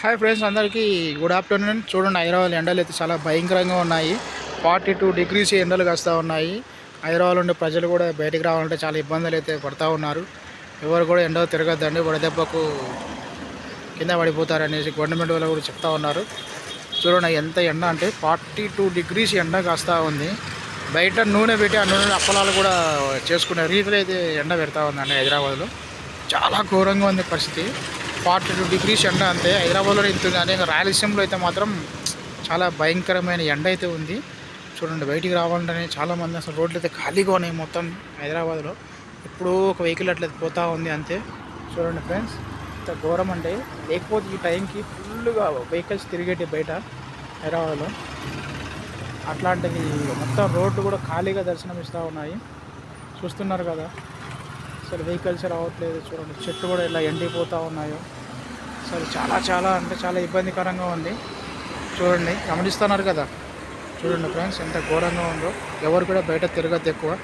Hi friends అందరికీ good afternoon చూడండి హైదరాబాద్ ఎండలు అయితే చాలా భయంకరంగా ఉన్నాయి. ఫార్టీ టూ డిగ్రీస్ ఎండలు కాస్తూ ఉన్నాయి. హైదరాబాద్ ఉండే ప్రజలు కూడా బయటికి రావాలంటే చాలా ఇబ్బందులు అయితే పడుతూ ఉన్నారు. ఎవరు కూడా ఎండ తిరగద్దండి వడదెబ్బకు కింద పడిపోతారనేసి గవర్నమెంట్ వాళ్ళు కూడా చెప్తా ఉన్నారు. చూడండి ఎంత ఎండ అంటే ఫార్టీ టూ డిగ్రీస్ ఎండ కాస్తూ ఉంది. బయట నూనె పెట్టి ఆ నూనె అప్పలాలు కూడా చేసుకునే రీతిలో అయితే ఎండ పెడతా ఉందండి హైదరాబాద్లో. చాలా ఘోరంగా ఉంది పరిస్థితి. ఫార్టీ టూ డిగ్రీస్ ఎండ అంతే. హైదరాబాద్లో ఇంత అదే రాయలసీమలో అయితే మాత్రం చాలా భయంకరమైన ఎండ అయితే ఉంది. చూడండి బయటికి రావాలంటే చాలామంది అసలు రోడ్లు అయితే ఖాళీగా ఉన్నాయి మొత్తం హైదరాబాద్లో. ఎప్పుడూ ఒక వెహికల్ అట్లా పోతూ ఉంది అంతే. చూడండి ఫ్రెండ్స్ ఇంత ఘోరం అంటే లేకపోతే ఈ టైంకి ఫుల్గా వెహికల్స్ తిరిగేటి బయట హైదరాబాద్లో. అట్లాంటిది మొత్తం రోడ్లు కూడా ఖాళీగా దర్శనం ఇస్తూ ఉన్నాయి. చూస్తున్నారు కదా అసలు వెహికల్స్ రావట్లేదు. చూడండి చెట్లు కూడా ఇలా ఎండిపోతూ ఉన్నాయో. అసలు చాలా చాలా అంటే చాలా ఇబ్బందికరంగా ఉంది. చూడండి గమనిస్తున్నారు కదా? చూడండి ఫ్రెండ్స్ ఎంత ఘోరంగా ఉందో. ఎవరు కూడా బయట తిరగద్దు ఎక్కువ.